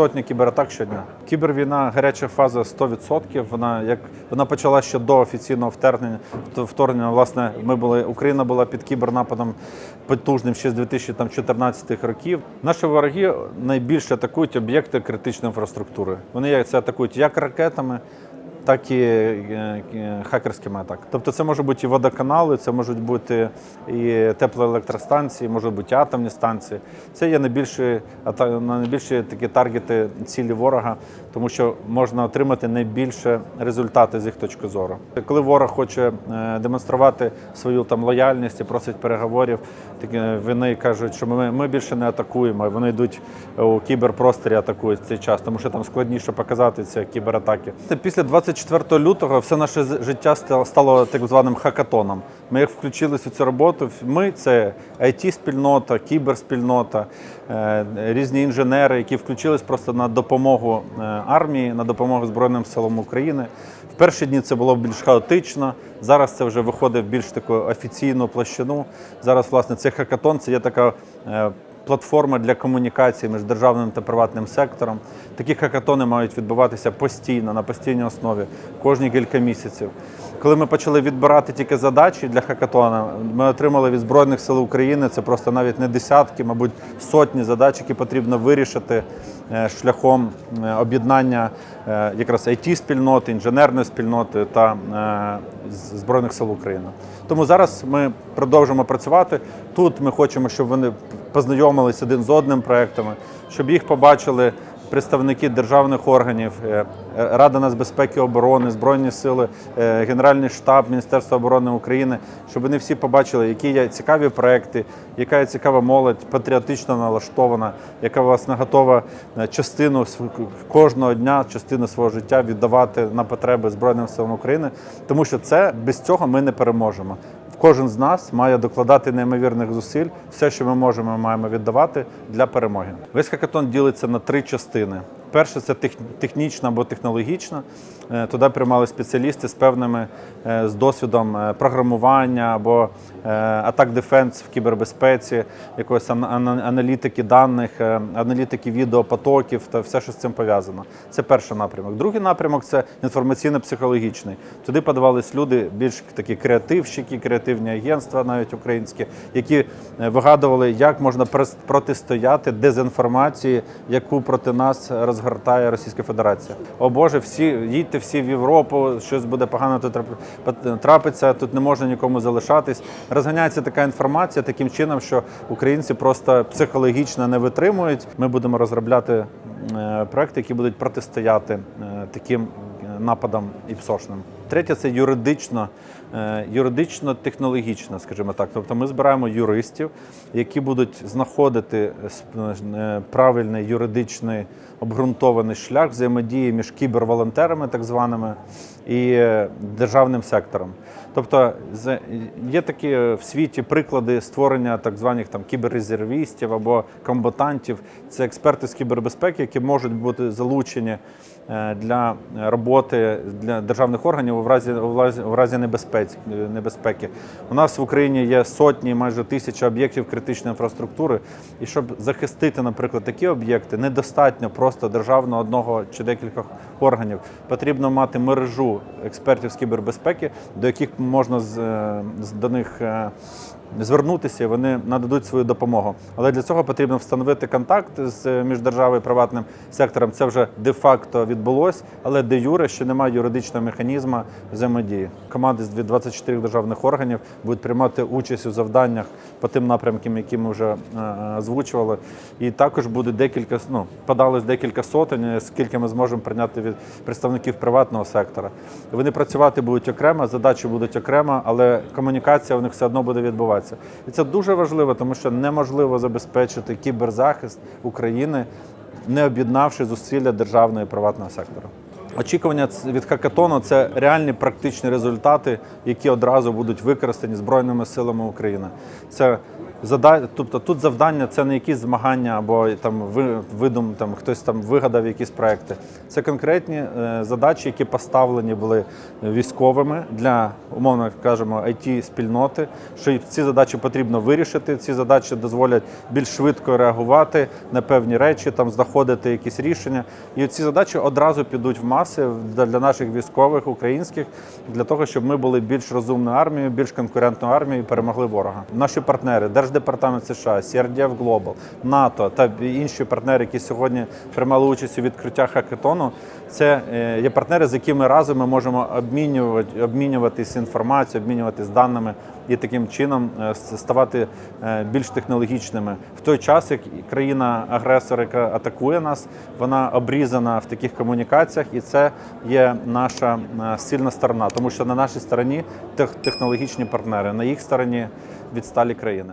сотні кібератак щодня. Кібервійна гаряча фаза 100%. Вона як вона почала ще до офіційного вторгнення. То вторгнення, власне, ми були Україна була під кібернападом потужним ще з 2014 років. Наші вороги найбільше атакують об'єкти критичної інфраструктури. Вони як- це атакують як ракетами, так і е, е, хакерськими атаками. Тобто це можуть бути і водоканали, це можуть бути і теплоелектростанції, можуть бути атомні станції. Це є найбільші найбільші такі таргети цілі ворога, тому що можна отримати найбільше результати з їх точки зору. Коли ворог хоче е, демонструвати свою там лояльність і просить переговорів, вони кажуть, що ми, ми більше не атакуємо. Вони йдуть у кіберпросторі, атакують цей час, тому що там складніше показати ці кібератаки. Після 24 лютого все наше життя стало- так званим хакатоном. Ми як включились у цю роботу. Ми це it спільнота кіберспільнота, е, різні інженери, які включились просто на допомогу е, армії, на допомогу Збройним силам України. В перші дні це було більш хаотично. Зараз це вже виходить в більш таку офіційну площину. Зараз, власне, цей хакатон це є така. Платформа для комунікації між державним та приватним сектором. Такі хакатони мають відбуватися постійно, на постійній основі, кожні кілька місяців. Коли ми почали відбирати тільки задачі для хакатона, ми отримали від Збройних сил України це просто навіть не десятки, мабуть, сотні задач, які потрібно вирішити е, шляхом е, об'єднання е, якраз it спільноти інженерної спільноти та Збройних сил України. Тому зараз ми продовжимо працювати. Тут ми хочемо, щоб вони познайомились один з одним проектами, щоб їх побачили представники державних органів, е, е, Рада нацбезпеки і оборони, Збройні сили, е, Генеральний штаб Міністерства оборони України, щоб вони всі побачили, які є цікаві проекти, яка є цікава молодь, патріотично налаштована, яка власне готова частину кожного дня, частину свого життя віддавати на потреби Збройним силам України, тому що це без цього ми не переможемо. Кожен з нас має докладати неймовірних зусиль. Все, що ми можемо, ми маємо віддавати для перемоги. Весь хакатон ділиться на три частини. Перше це тех- технічна або технологічна. Е, Туди приймали спеціалісти з певними е, з досвідом е, програмування або атак дефенс в кібербезпеці, якоїсь ан- ан- аналітики даних, аналітики відеопотоків та все, що з цим пов'язано. Це перший напрямок. Другий напрямок це інформаційно-психологічний. Туди подавались люди більш такі креативщики, креативні агентства, навіть українські, які вигадували, як можна протистояти дезінформації, яку проти нас розгортає Російська Федерація. О Боже, всі їдьте всі в Європу, щось буде погано тут трап- трапиться, тут не можна нікому залишатись. Розганяється така інформація таким чином, що українці просто психологічно не витримують. Ми будемо розробляти е, проекти, які будуть протистояти е, таким е, нападам і псошним. Третє це юридично, е, юридично-технологічно, скажімо так. Тобто ми збираємо юристів, які будуть знаходити сп- е, правильний юридичний обґрунтований шлях взаємодії між кіберволонтерами, так званими, і е, державним сектором. Тобто є такі е, в світі приклади створення так званих там кіберрезервістів або комбатантів. Це експерти з кібербезпеки, які можуть бути залучені е, для роботи для державних органів у разі, у разі, у разі небезпеки, небезпеки. У нас в Україні є сотні, майже тисяча об'єктів критичної інфраструктури. І щоб захистити, наприклад, такі об'єкти, недостатньо просто державного одного чи декількох органів. Потрібно мати мережу експертів з кібербезпеки, до яких можна з, е, з- до них е, звернутися, вони нададуть свою допомогу. Але для цього потрібно встановити контакт з е, між державою і приватним сектором. Це вже де-факто відбулось, але де юре ще немає юридичного механізму взаємодії. Команди з 24 державних органів будуть приймати участь у завданнях по тим напрямкам, які ми вже е, озвучували. І також буде декілька ну, подались декілька сотень, е, скільки ми зможемо прийняти від представників приватного сектора. Вони працювати будуть окремо, задачі будуть окремо, але комунікація у них все одно буде відбуватися. І це дуже важливо, тому що неможливо забезпечити кіберзахист України, не об'єднавши зусилля державного і приватного сектору. Очікування від хакатону це реальні практичні результати, які одразу будуть використані Збройними силами України. Це Зада... Тобто тут завдання це не якісь змагання або там ви- видум, там хтось там вигадав якісь проекти. Це конкретні е, задачі, які поставлені були військовими для умовно кажемо it спільноти. Що ці задачі потрібно вирішити. Ці задачі дозволять більш швидко реагувати на певні речі, там знаходити якісь рішення. І ці задачі одразу підуть в маси для наших військових українських для того, щоб ми були більш розумною армією, більш конкурентною армією і перемогли ворога. Наші партнери, Держдепартамент США, CRDF Global, НАТО та інші партнери, які сьогодні приймали участь у відкриття хакатону, це е, є партнери, з якими разом ми можемо обмінювати, обмінюватись інформацією, обмінюватись даними і таким чином е, ставати е, більш технологічними. В той час, як країна-агресор, яка атакує нас, вона обрізана в таких комунікаціях, і це є наша сильна сторона, тому що на нашій стороні тех- технологічні партнери, на їх стороні відсталі країни.